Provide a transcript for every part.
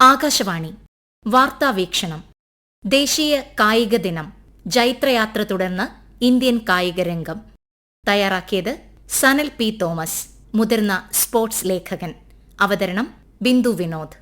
ആകാശവാണി. വാർത്താവീക്ഷണം ദേശീയ കായിക ദിനം. ജൈത്രയാത്ര തുടർന്ന് ഇന്ത്യൻ കായിക രംഗം. തയ്യാറാക്കിയത് സനൽ പി തോമസ്. മുതിർന്ന സ്പോർട്സ് ലേഖകൻ. അവതരണം ബിന്ദു വിനോദ്.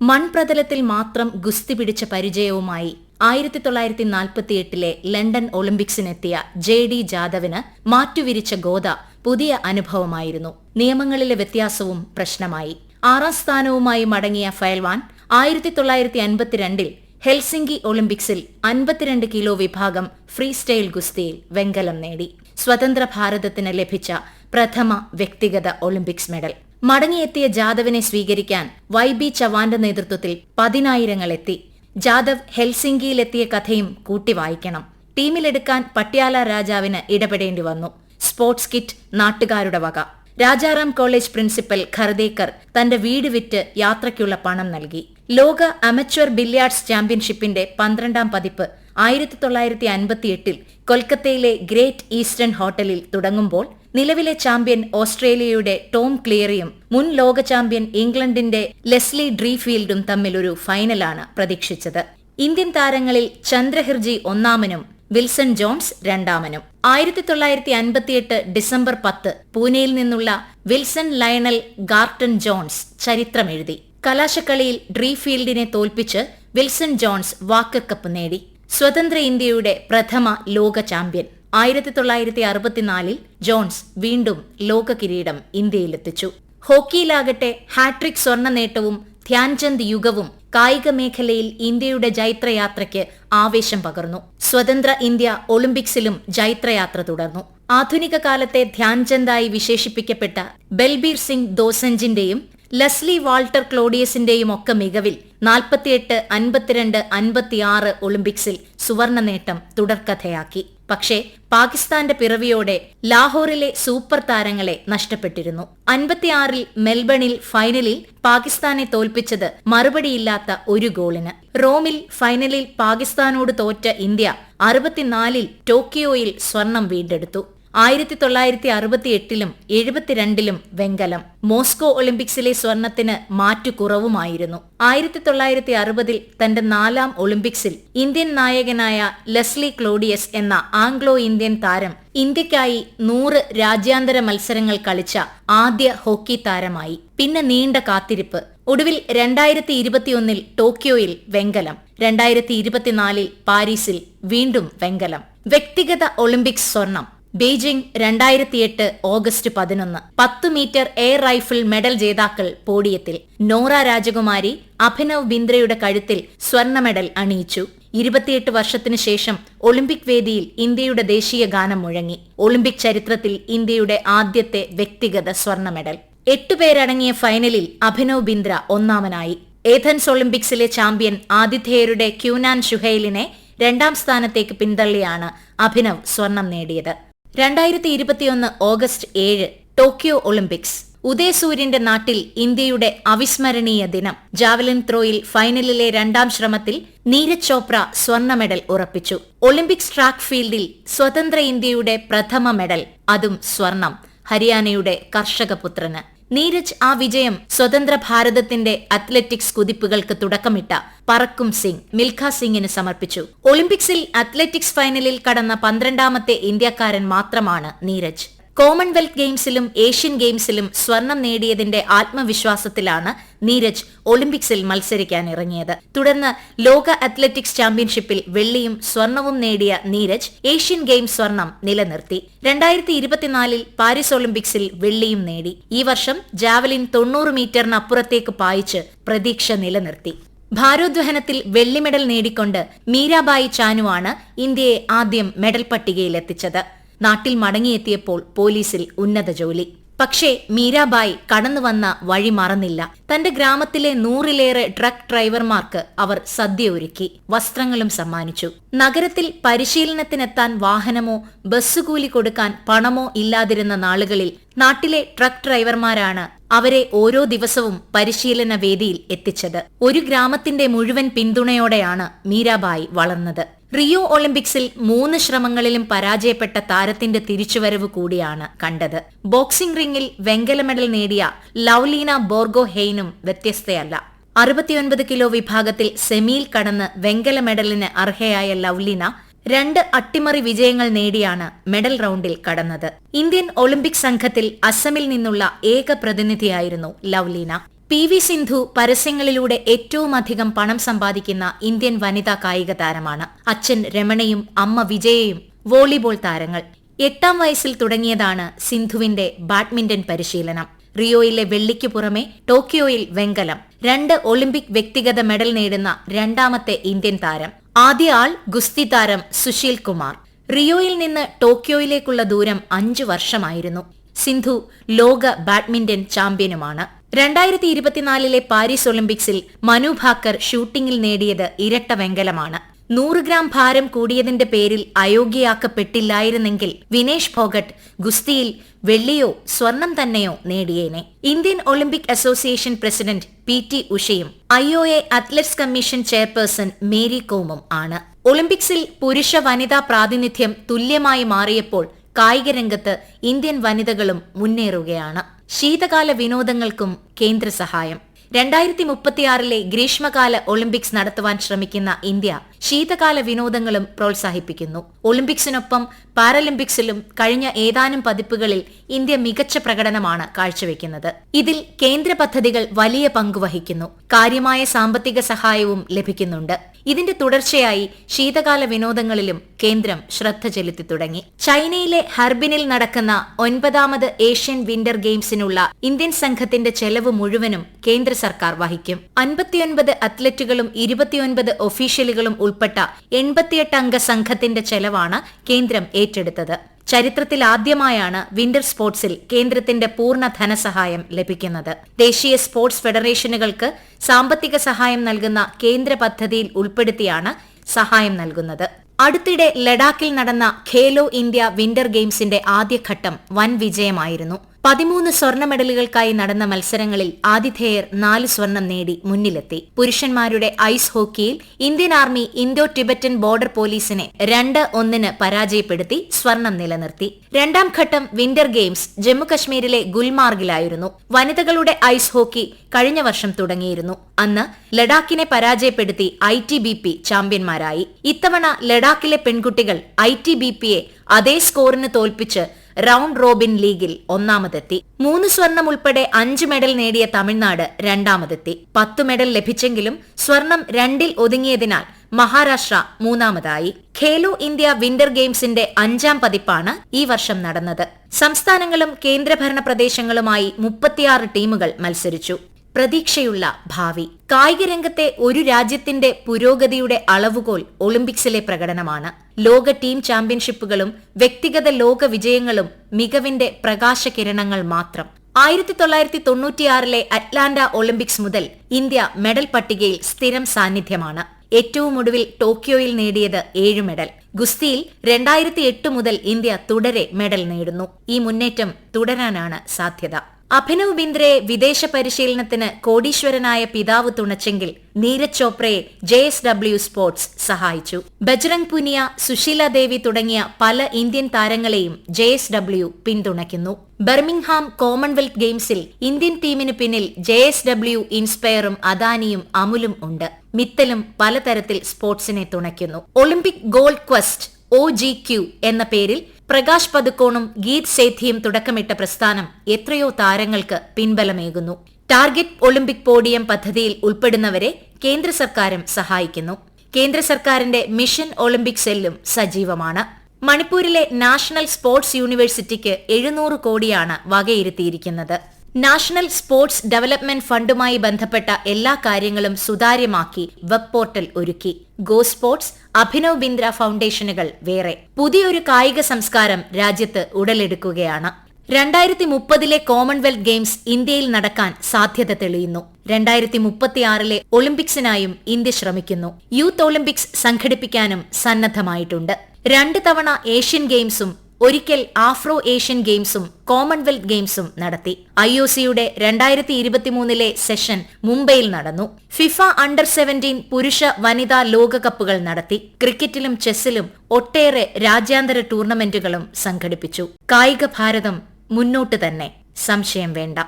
മൺപ്രതലത്തിൽ മാത്രം ഗുസ്തി പിടിച്ച പരിചയവുമായി ആയിരത്തി തൊള്ളായിരത്തി നാൽപ്പത്തിയെട്ടിലെ ലണ്ടൻ ഒളിമ്പിക്സിനെത്തിയ ജെ ഡി ജാദവിന് മാറ്റുവിരിച്ച ഗോദ പുതിയ അനുഭവമായിരുന്നു. നിയമങ്ങളിലെ വ്യത്യാസവും പ്രശ്നമായി. ആറാം സ്ഥാനവുമായി മടങ്ങിയ ഫയൽവാൻ ആയിരത്തി തൊള്ളായിരത്തി അൻപത്തിരണ്ടിൽ ഹെൽസിംഗി ഒളിമ്പിക്സിൽ അൻപത്തിരണ്ട് കിലോ വിഭാഗം ഫ്രീ സ്റ്റൈൽ ഗുസ്തിയിൽ വെങ്കലം നേടി. സ്വതന്ത്ര ഭാരതത്തിന് ലഭിച്ച പ്രഥമ വ്യക്തിഗത ഒളിമ്പിക്സ് മെഡൽ. മടങ്ങിയെത്തിയ ജാദവിനെ സ്വീകരിക്കാൻ വൈ ബി ചവാന്റെ നേതൃത്വത്തിൽ പതിനായിരങ്ങൾ എത്തി ജാദവ് ഹെൽസിംഗിയിലെത്തിയ കഥയും കൂട്ടി വായിക്കണം. ടീമിലെടുക്കാൻ പട്യാല രാജാവിന് ഇടപെടേണ്ടി വന്നു. സ്പോർട്സ് കിറ്റ് നാട്ടുകാരുടെ വക. രാജാറാം കോളേജ് പ്രിൻസിപ്പൽ ഖർദേക്കർ തന്റെ വീട് വിറ്റ് യാത്രയ്ക്കുള്ള പണം നൽകി. ലോക അമച്വർ ബില്ല്യാർഡ്സ് ചാമ്പ്യൻഷിപ്പിന്റെ പന്ത്രണ്ടാം പതിപ്പ് ആയിരത്തി തൊള്ളായിരത്തി അൻപത്തിയെട്ടിൽ കൊൽക്കത്തയിലെ ഗ്രേറ്റ് ഈസ്റ്റേൺ ഹോട്ടലിൽ തുടങ്ങുമ്പോൾ നിലവിലെ ചാമ്പ്യൻ ഓസ്ട്രേലിയയുടെ ടോം ക്ലിയറിയും മുൻ ലോക ചാമ്പ്യൻ ഇംഗ്ലണ്ടിന്റെ ലെസ്ലി ഡ്രീഫീൽഡും തമ്മിൽ ഒരു ഫൈനലാണ് പ്രതീക്ഷിച്ചത്. ഇന്ത്യൻ താരങ്ങളിൽ ചന്ദ്രഹിർജി ഒന്നാമനും വിൽസൺ ജോൺസ് രണ്ടാമനും. ആയിരത്തി തൊള്ളായിരത്തി അൻപത്തിയെട്ട് ഡിസംബർ പത്ത് പൂനെയിൽ നിന്നുള്ള വിൽസൺ ലയണൽ ഗാർട്ടൺ ജോൺസ് ചരിത്രമെഴുതി. കലാശക്കളിയിൽ ഡ്രീഫീൽഡിനെ തോൽപ്പിച്ച് വിൽസൺ ജോൺസ് വാക്കക്കപ്പ് നേടി. സ്വതന്ത്ര ഇന്ത്യയുടെ പ്രഥമ ലോക ചാമ്പ്യൻ. ആയിരത്തി തൊള്ളായിരത്തി അറുപത്തിനാലിൽ ജോൺസ് വീണ്ടും ലോക കിരീടം ഇന്ത്യയിലെത്തിച്ചു. ഹോക്കിയിലാകട്ടെ ഹാട്രിക് സ്വർണ നേട്ടവും ധ്യാൻചന്ദ് യുഗവും കായിക മേഖലയിൽ ഇന്ത്യയുടെ ജൈത്രയാത്രയ്ക്ക് ആവേശം പകർന്നു. സ്വതന്ത്ര ഇന്ത്യ ഒളിമ്പിക്സിലും ജൈത്രയാത്ര തുടർന്നു. ആധുനിക കാലത്തെ ധ്യാൻചന്ദായി വിശേഷിപ്പിക്കപ്പെട്ട ബൽബീർ സിംഗ് ദോസഞ്ചിന്റെയും ലസ്ലി വാൾട്ടർ ക്ലോഡിയസിന്റെയും ഒക്കെ മികവിൽ നാൽപ്പത്തിയെട്ട് അൻപത്തിരണ്ട് അൻപത്തിയാറ് ഒളിമ്പിക്സിൽ സുവർണ നേട്ടം തുടർക്കഥയാക്കി. പക്ഷേ പാകിസ്ഥാന്റെ പിറവിയോടെ ലാഹോറിലെ സൂപ്പർ താരങ്ങളെ നഷ്ടപ്പെട്ടിരുന്നു. അൻപത്തിയാറിൽ മെൽബണിൽ ഫൈനലിൽ പാകിസ്ഥാനെ തോൽപ്പിച്ചത് മറുപടിയില്ലാത്ത ഒരു ഗോളിന്. റോമിൽ ഫൈനലിൽ പാകിസ്ഥാനോട് തോറ്റ ഇന്ത്യ അറുപത്തിനാലിൽ ടോക്കിയോയിൽ സ്വർണം വീണ്ടെടുത്തു. ആയിരത്തി തൊള്ളായിരത്തി അറുപത്തി എട്ടിലും എഴുപത്തിരണ്ടിലും വെങ്കലം. മോസ്കോ ഒളിമ്പിക്സിലെ സ്വർണത്തിന് മാറ്റു കുറവുമായിരുന്നു ആയിരത്തി തൊള്ളായിരത്തി അറുപതിൽ തന്റെ നാലാം ഒളിമ്പിക്സിൽ ഇന്ത്യൻ നായകനായ ലെസ്ലി ക്ലോഡിയസ് എന്ന ആംഗ്ലോ ഇന്ത്യൻ താരം ഇന്ത്യക്കായി നൂറ് രാജ്യാന്തര മത്സരങ്ങൾ കളിച്ച ആദ്യ ഹോക്കി താരമായി. പിന്നെ നീണ്ട കാത്തിരിപ്പ്. ഒടുവിൽ രണ്ടായിരത്തി ഇരുപത്തിയൊന്നിൽ ടോക്കിയോയിൽ വെങ്കലം. രണ്ടായിരത്തി ഇരുപത്തിനാലിൽ പാരീസിൽ വീണ്ടും വെങ്കലം. വ്യക്തിഗത ഒളിമ്പിക്സ് സ്വർണം. ബെയ്ജിംഗ് രണ്ടായിരത്തിയെട്ട് ഓഗസ്റ്റ് പതിനൊന്ന്. പത്ത് മീറ്റർ എയർ റൈഫിൾ മെഡൽ ജേതാക്കൾ പോഡിയത്തിൽ. നോറ രാജകുമാരി അഭിനവ് ബിന്ദ്രയുടെ കഴുത്തിൽ സ്വർണ മെഡൽ അണിയിച്ചു. ഇരുപത്തിയെട്ട് വർഷത്തിനു ശേഷം ഒളിമ്പിക് വേദിയിൽ ഇന്ത്യയുടെ ദേശീയ ഗാനം മുഴങ്ങി. ഒളിമ്പിക് ചരിത്രത്തിൽ ഇന്ത്യയുടെ ആദ്യത്തെ വ്യക്തിഗത സ്വർണ മെഡൽ. എട്ടുപേരടങ്ങിയ ഫൈനലിൽ അഭിനവ് ബിന്ദ്ര ഒന്നാമനായി. ഏഥൻസ് ഒളിമ്പിക്സിലെ ചാമ്പ്യൻ ആതിഥേയരുടെ ക്യൂനാൻ ഷുഹൈലിനെ രണ്ടാം സ്ഥാനത്തേക്ക് പിന്തള്ളിയാണ് അഭിനവ് സ്വർണം നേടിയത്. രണ്ടായിരത്തി ഇരുപത്തിയൊന്ന് ഓഗസ്റ്റ് ഏഴ് ടോക്കിയോ ഒളിമ്പിക്സ്. ഉദയസൂര്യന്റെ നാട്ടിൽ ഇന്ത്യയുടെ അവിസ്മരണീയ ദിനം. ജാവലിൻ ത്രോയിൽ ഫൈനലിലെ രണ്ടാം ശ്രമത്തിൽ നീരജ് ചോപ്ര സ്വർണ മെഡൽ ഉറപ്പിച്ചു. ഒളിമ്പിക്സ് ട്രാക്ക് ഫീൽഡിൽ സ്വതന്ത്ര ഇന്ത്യയുടെ പ്രഥമ മെഡൽ അതും സ്വർണം ഹരിയാനയുടെ കർഷകപുത്രന്. നീരജ് ആ വിജയം സ്വതന്ത്ര ഭാരതത്തിന്റെ അത്ലറ്റിക്സ് കുതിപ്പുകൾക്ക് തുടക്കമിട്ട പറക്കും സിംഗ് മിൽഖ സിംഗിന് സമർപ്പിച്ചു. ഒളിമ്പിക്സിൽ അത്ലറ്റിക്സ് ഫൈനലിൽ കടന്ന പന്ത്രണ്ടാമത്തെ ഇന്ത്യക്കാരൻ മാത്രമാണ് നീരജ്. കോമൺവെൽത്ത് ഗെയിംസിലും ഏഷ്യൻ ഗെയിംസിലും സ്വർണം നേടിയതിന്റെ ആത്മവിശ്വാസത്തിലാണ് നീരജ് ഒളിമ്പിക്സിൽ മത്സരിക്കാൻ ഇറങ്ങിയത്. തുടർന്ന് ലോക അത്ലറ്റിക്സ് ചാമ്പ്യൻഷിപ്പിൽ വെള്ളിയും സ്വർണവും നേടിയ നീരജ് ഏഷ്യൻ ഗെയിംസ് സ്വർണം നിലനിർത്തി. രണ്ടായിരത്തി ഇരുപത്തിനാലിൽ പാരീസ് ഒളിമ്പിക്സിൽ വെള്ളിയും നേടി. ഈ വർഷം ജാവലിൻ തൊണ്ണൂറ് മീറ്ററിനപ്പുറത്തേക്ക് പായിച്ച് പ്രതീക്ഷ നിലനിർത്തി. ഭാരോദ്വഹനത്തിൽ വെള്ളി മെഡൽ നേടിക്കൊണ്ട് മീരാബായി ചാനുവാണ് ഇന്ത്യയെ ആദ്യം മെഡൽ പട്ടികയിലെത്തിച്ചത്. നാട്ടിൽ മടങ്ങിയെത്തിയപ്പോൾ പോലീസിൽ ഉന്നത ജോലി. പക്ഷേ മീരാബായി കടന്നുവന്ന വഴി മറന്നില്ല. തന്റെ ഗ്രാമത്തിലെ നൂറിലേറെ ട്രക്ക് ഡ്രൈവർമാർക്ക് അവർ സദ്യ ഒരുക്കി വസ്ത്രങ്ങളും സമ്മാനിച്ചു. നഗരത്തിൽ പരിശീലനത്തിനെത്താൻ വാഹനമോ ബസ്സുകൂലി കൊടുക്കാൻ പണമോ ഇല്ലാതിരുന്ന നാളുകളിൽ നാട്ടിലെ ട്രക്ക് ഡ്രൈവർമാരാണ് അവരെ ഓരോ ദിവസവും പരിശീലന വേദിയിൽ എത്തിച്ചത്. ഒരു ഗ്രാമത്തിന്റെ മുഴുവൻ പിന്തുണയോടെയാണ് മീരാബായി വളർന്നത്. റിയോ ഒളിമ്പിക്സിൽ മൂന്ന് ശ്രമങ്ങളിലും പരാജയപ്പെട്ട താരത്തിന്റെ തിരിച്ചുവരവ് കൂടിയാണ് കണ്ടത്. ബോക്സിംഗ് റിംഗിൽ വെങ്കല മെഡൽ നേടിയ ലൗലീന ബോർഗോ ഹെയ്നും വ്യത്യസ്തയല്ല. അറുപത്തിയൊൻപത് കിലോ വിഭാഗത്തിൽ സെമിയിൽ കടന്ന് വെങ്കല മെഡലിന് അർഹയായ ലൗലീന രണ്ട് അട്ടിമറി വിജയങ്ങൾ നേടിയാണ് മെഡൽ റൌണ്ടിൽ കടന്നത്. ഇന്ത്യൻ ഒളിമ്പിക് സംഘത്തിൽ അസമിൽ നിന്നുള്ള ഏക പ്രതിനിധിയായിരുന്നു ലവ്ലീന പി വി സിന്ധു പരസ്യങ്ങളിലൂടെ ഏറ്റവുമധികം പണം സമ്പാദിക്കുന്ന ഇന്ത്യൻ വനിതാ കായിക താരമാണ്. അച്ഛൻ രമണയും അമ്മ വിജയയും വോളിബോൾ താരങ്ങൾ. എട്ടാം വയസ്സിൽ തുടങ്ങിയതാണ് സിന്ധുവിന്റെ ബാഡ്മിന്റൺ പരിശീലനം. റിയോയിലെ വെള്ളിക്കു പുറമെ ടോക്കിയോയിൽ വെങ്കലം. രണ്ട് ഒളിമ്പിക് വ്യക്തിഗത മെഡൽ നേടുന്ന രണ്ടാമത്തെ ഇന്ത്യൻ താരം. ആദ്യ ആൾ ഗുസ്തി താരം സുശീൽ കുമാർ. റിയോയിൽ നിന്ന് ടോക്കിയോയിലേക്കുള്ള ദൂരം അഞ്ചു വർഷമായിരുന്നു. സിന്ധു ലോക ബാഡ്മിന്റൺ ചാമ്പ്യനുമാണ്. രണ്ടായിരത്തി ഇരുപത്തിനാലിലെ പാരീസ് ഒളിമ്പിക്സിൽ മനു ഭാക്കർ ഷൂട്ടിംഗിൽ നേടിയത് ഇരട്ട വെങ്കലമാണ്. നൂറ് ഗ്രാം ഭാരം കൂടിയതിന്റെ പേരിൽ അയോഗ്യയാക്കപ്പെട്ടില്ലായിരുന്നെങ്കിൽ വിനേഷ് ഭോഗട്ട് ഗുസ്തിയിൽ വെള്ളിയോ സ്വർണം തന്നെയോ നേടിയേനെ. Indian Olympic Association president P T ഉഷയും I O A athletes commission chairperson Mary കോമും ആണ്. ഒളിമ്പിക്സിൽ പുരുഷ വനിതാ പ്രാതിനിധ്യം തുല്യമായി മാറിയപ്പോൾ കായിക രംഗത്ത് ഇന്ത്യൻ വനിതകളും മുന്നേറുകയാണ്. ശീതകാല വിനോദങ്ങൾക്കും കേന്ദ്ര സഹായം രണ്ടായിരത്തി മുപ്പത്തിയാറിലെ ഗ്രീഷ്മകാല ഒളിമ്പിക്സ് നടത്തുവാൻ ശ്രമിക്കുന്ന ഇന്ത്യ ശീതകാല വിനോദങ്ങളും പ്രോത്സാഹിപ്പിക്കുന്നു. ഒളിമ്പിക്സിനൊപ്പം പാരലിമ്പിക്സിലും കഴിഞ്ഞ ഏതാനും പതിപ്പുകളിൽ ഇന്ത്യ മികച്ച പ്രകടനമാണ് കാഴ്ചവെക്കുന്നത്. ഇതിൽ കേന്ദ്ര പദ്ധതികൾ വലിയ പങ്കുവഹിക്കുന്നു കാര്യമായ സാമ്പത്തിക സഹായവും ലഭിക്കുന്നുണ്ട്. ഇതിന്റെ തുടർച്ചയായി ശീതകാല വിനോദങ്ങളിലും കേന്ദ്രം ശ്രദ്ധ ചെലുത്തി തുടങ്ങി. ചൈനയിലെ ഹർബിനിൽ നടക്കുന്ന ഒൻപതാമത് ഏഷ്യൻ വിന്റർ ഗെയിംസിനുള്ള ഇന്ത്യൻ സംഘത്തിന്റെ ചെലവ് മുഴുവനും കേന്ദ്ര സർക്കാർ വഹിക്കും. അൻപത്തിയൊൻപത് അത്ലറ്റുകളും ഇരുപത്തിയൊൻപത് ഒഫീഷ്യലുകളും ഉൾപ്പെട്ട എൺപത്തിയെട്ട് അംഗ സംഘത്തിന്റെ ചെലവാണ് കേന്ദ്രം ഏറ്റെടുത്തത്. ചരിത്രത്തിൽ ആദ്യമായാണ് വിന്റർ സ്പോർട്സിൽ കേന്ദ്രത്തിന്റെ പൂർണ ധനസഹായം ലഭിക്കുന്നത്. ദേശീയ സ്പോർട്സ് ഫെഡറേഷനുകൾക്ക് സാമ്പത്തിക സഹായം നൽകുന്ന കേന്ദ്ര പദ്ധതിയിൽ ഉൾപ്പെടുത്തിയാണ് സഹായം നൽകുന്നത്. അടുത്തിടെ ലഡാക്കിൽ നടന്ന ഖേലോ ഇന്ത്യ വിന്റർ ഗെയിംസിന്റെ ആദ്യഘട്ടം വൻ വിജയമായിരുന്നു. പതിമൂന്ന് സ്വർണ മെഡലുകൾക്കായി നടന്ന മത്സരങ്ങളിൽ ആതിഥേയർ നാല് സ്വർണം നേടി മുന്നിലെത്തി. പുരുഷന്മാരുടെ ഐസ് ഹോക്കിയിൽ Indian army Indo Tibetan border പോലീസിനെ രണ്ട് ഒന്നിന് പരാജയപ്പെടുത്തി സ്വർണം നിലനിർത്തി. രണ്ടാം ഘട്ടം വിന്റർ ഗെയിംസ് ജമ്മുകശ്മീരിലെ ഗുൽമാർഗിലായിരുന്നു. വനിതകളുടെ ഐസ് ഹോക്കി കഴിഞ്ഞ വർഷം തുടങ്ങിയിരുന്നു. അന്ന് ലഡാക്കിനെ പരാജയപ്പെടുത്തി ഐ ടി ബി പി ചാമ്പ്യന്മാരായി. ഇത്തവണ ലഡാക്കിലെ പെൺകുട്ടികൾ ഐ ടി ബി പിയെ അതേ സ്കോറിന് തോൽപ്പിച്ച് റൌണ്ട് റോബിൻ ലീഗിൽ ഒന്നാമതെത്തി. മൂന്ന് സ്വർണം ഉൾപ്പെടെ അഞ്ച് മെഡൽ നേടിയ തമിഴ്നാട് രണ്ടാമതെത്തി. പത്ത് മെഡൽ ലഭിച്ചെങ്കിലും സ്വർണം രണ്ടിൽ ഒതുങ്ങിയതിനാൽ മഹാരാഷ്ട്ര മൂന്നാമതായി. ഖേലോ ഇന്ത്യ വിന്റർ ഗെയിംസിന്റെ അഞ്ചാം പതിപ്പാണ് ഈ വർഷം നടന്നത്. സംസ്ഥാനങ്ങളും കേന്ദ്രഭരണ പ്രദേശങ്ങളുമായി മുപ്പത്തിയാറ് ടീമുകൾ മത്സരിച്ചു. പ്രതീക്ഷയുള്ള ഭാവി. കായിക രംഗത്തെ ഒരു രാജ്യത്തിന്റെ പുരോഗതിയുടെ അളവുകോൽ ഒളിമ്പിക്സിലെ പ്രകടനമാണ്. ലോക ടീം ചാമ്പ്യൻഷിപ്പുകളും വ്യക്തിഗത ലോക വിജയങ്ങളും മികവിന്റെ പ്രകാശകിരണങ്ങൾ മാത്രം. ആയിരത്തി തൊള്ളായിരത്തി തൊണ്ണൂറ്റിയാറിലെ അറ്റ്ലാന്റ ഒളിമ്പിക്സ് മുതൽ ഇന്ത്യ മെഡൽ പട്ടികയിൽ സ്ഥിരം സാന്നിധ്യമാണ്. ഏറ്റവും ഒടുവിൽ ടോക്കിയോയിൽ നേടിയത് ഏഴ് മെഡൽ. ഗുസ്തിയിൽ രണ്ടായിരത്തി എട്ട് മുതൽ ഇന്ത്യ തുടരെ മെഡൽ നേടുന്നു. ഈ മുന്നേറ്റം തുടരാനാണ് സാധ്യത. അഭിനവ് ബിന്ദ്രയെ വിദേശ പരിശീലനത്തിന് കോടീശ്വരനായ പിതാവ് തുണച്ചെങ്കിൽ നീരജ് ചോപ്രയെ ജെ എസ് ഡബ്ല്യു സ്പോർട്സ് സഹായിച്ചു. ബജ്രംഗ് പുനിയ സുശീല ദേവി തുടങ്ങിയ പല ഇന്ത്യൻ താരങ്ങളെയും ജെ എസ് ഡബ്ല്യു പിന്തുണയ്ക്കുന്നു. ബർമിംഗ്ഹാം കോമൺവെൽത്ത് ഗെയിംസിൽ ഇന്ത്യൻ ടീമിന് പിന്നിൽ ജെ എസ് ഡബ്ല്യു ഇൻസ്പയറും അദാനിയും അമുലും ഉണ്ട്. മിത്തലും പലതരത്തിൽ സ്പോർട്സിനെ തുണയ്ക്കുന്നു. Olympic gold quest O G Q എന്ന പേരിൽ പ്രകാശ് പതുക്കോണും ഗീത് സേഥിയും തുടക്കമിട്ട പ്രസ്ഥാനം എത്രയോ താരങ്ങൾക്ക് പിൻബലമേകുന്നു. ടാർഗറ്റ് ഒളിമ്പിക് പോഡിയം പദ്ധതിയിൽ ഉൾപ്പെടുന്നവരെ കേന്ദ്ര സർക്കാരും സഹായിക്കുന്നു. കേന്ദ്ര സർക്കാരിന്റെ മിഷൻ ഒളിമ്പിക് സെല്ലും സജീവമാണ്. മണിപ്പൂരിലെ നാഷണൽ സ്പോർട്സ് യൂണിവേഴ്സിറ്റിക്ക് എഴുന്നൂറ് കോടിയാണ് വകയിരുത്തിയിരിക്കുന്നത്. നാഷണൽ സ്പോർട്സ് ഡെവലപ്മെന്റ് ഫണ്ടുമായി ബന്ധപ്പെട്ട എല്ലാ കാര്യങ്ങളും സുതാര്യമാക്കി വെബ് പോർട്ടൽ ഒരുക്കി. ഗോ സ്പോർട്സ് അഭിനവ് ബിന്ദ്ര ഫൗണ്ടേഷനുകൾ വേറെ. പുതിയൊരു കായിക സംസ്കാരം രാജ്യത്ത് ഉടലെടുക്കുകയാണ്. രണ്ടായിരത്തി മുപ്പതിലെ കോമൺവെൽത്ത് ഗെയിംസ് ഇന്ത്യയിൽ നടക്കാൻ സാധ്യത തെളിയുന്നു. രണ്ടായിരത്തി മുപ്പത്തിയാറിലെ ഒളിമ്പിക്സിനായും ഇന്ത്യ ശ്രമിക്കുന്നു. യൂത്ത് ഒളിമ്പിക്സ് സംഘടിപ്പിക്കാനും സന്നദ്ധമായിട്ടുണ്ട്. രണ്ട് തവണ ഏഷ്യൻ ഗെയിംസും ഒരിക്കൽ ആഫ്രോ ഏഷ്യൻ ഗെയിംസും കോമൺവെൽത്ത് ഗെയിംസും നടത്തി. ഐ ഒ സിയുടെ രണ്ടായിരത്തി ഇരുപത്തിമൂന്നിലെ സെഷൻ മുംബൈയിൽ നടന്നു. ഫിഫ അണ്ടർ സെവന്റീൻ പുരുഷ വനിതാ ലോകകപ്പുകൾ നടത്തി. ക്രിക്കറ്റിലും ചെസ്സിലും ഒട്ടേറെ രാജ്യാന്തര ടൂർണമെന്റുകളും സംഘടിപ്പിച്ചു. കായിക ഭാരതം മുന്നോട്ട് തന്നെ. സംശയം വേണ്ട.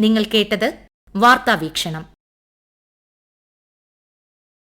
നിങ്ങൾ കേട്ടത് വാർത്താവീക്ഷണം.